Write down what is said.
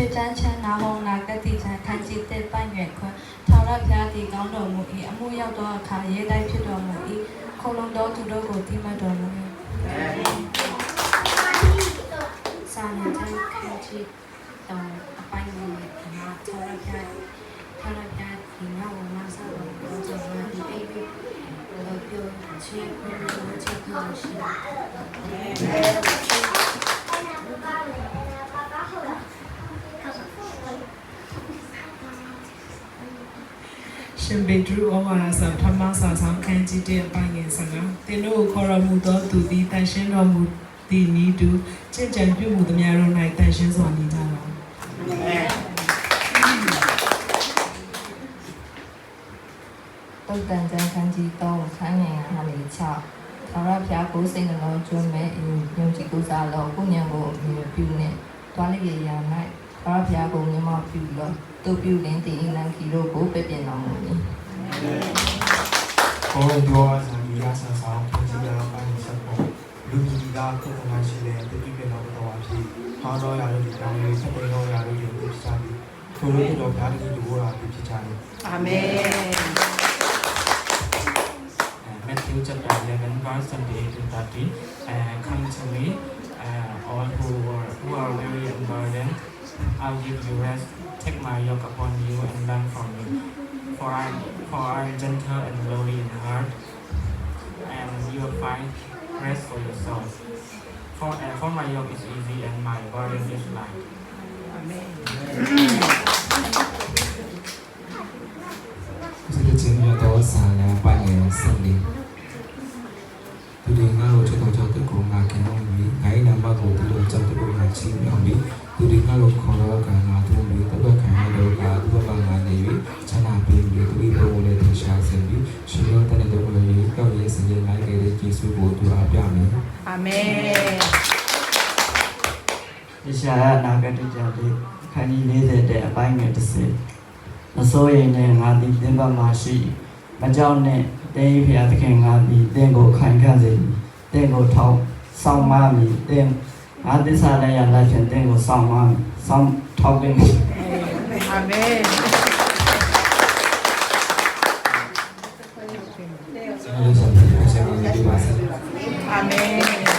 ရွှေချမ်းချမ်းနာမောနာကတိချမ်းခန်းကြည်တဲ့ပန့်ရွယ်ခွန်းထာဝရဘုရားတည်ကောင်းတော်မူ၏အမှုရောက်သောအခါရဲတိုက်ဖြစ်တော်မူ၏ခုံလုံးသောသူတို့ကိုတိမတ်တော်မူ၏စာရန်ချမ်းခန်းကြည်တော်အပိုင်းကိုမှာထာဝရဘုရားထာဝရဘုရားဒီငါ့ကိုမဆတော်မူသောကြောင့်ဒီအိပ်ကိုတော့ပြောချေကိုချေကိုရှိ ရှင်ပေတရုဩဝါဒစာပထမစာဆောင်ခန်းကြီးတဲ့အပိုင်းငယ်ဆန္ဒသင်တို့ကိုခေါ်တော်မူသောသူသည်တန်ရှင်းတော်မူသည်နည်းတူချင့်ကြံပြုမှုသမျှတို့၌တန်ရှင်းစွာနေကြလော့တုတ်တန်ကျန်ခန်းကြီး3ခန်းငယ်ဟာလေး6သာရဖျားကိုစိတ်နှလုံးကျွမ်းမဲ့အယူယုံကြည်ကိုစားလောကိုညံကိုအမြင်ပြုနေတွားလေးရရာ၌သာရဖျားကိုမြမပြုလောသူပြုလင်းတည်အင်လန်ခီတို့ကိုပြပြင်တော်မူမည် ကိုယ်ပြောဆံဒီရဆန်ဆောင်ပြင်စီရပိုင်းဆက်ဖို့လူကြီးကကိုယ်ကမှရှိတဲ့တတိပြတော်တော်အဖြစ်ဟောတော်ရလို့ဒီကောင်လေးဆက်တဲ့တော်ရလို့ယူဖြစ်ကြပြီထိုလိုတော်ဗျာတိတူရာဖြစ်ကြတယ် အာမင် Matthew chapter 11, verse 28 to 30. Uh, come to me, uh, all who are, who are weary and burdened. I'll give you rest. Take my yoke upon you and learn from me. For I, for I am gentle and lowly in heart, and you will find rest for your souls. For, uh, for my yoke is easy and my burden is light. အာမင်ဒီလိုချင်းရတော့ဆာလပိုင်းငယ်ဆက်လေးသူတွေငါ့ကိုချစ်တော် အာမင်ရရှာယနာဂတကြတိခန်းကြီး40တဲ့အပိုင်းငယ်30မစိုးရိမ်နဲ့ငါသည်သင်ဘက်မှာရှိမကြောက်နဲ့တင်းဤဖျားသခင်ငါသည်သင်ကိုခိုင်ခံစေမည်သင်ကိုထောက်ဆောင်မမည်သင်ငါသစ္စာလည်းရလိုက်ဖြင့်သင်ကိုဆောင်မမည်ဆောင်ထောက်ပင်မည်အာမင်ကျွန်တော်တို့ဆက်ပြီးဆက်ပြီးဒီပါ Amém.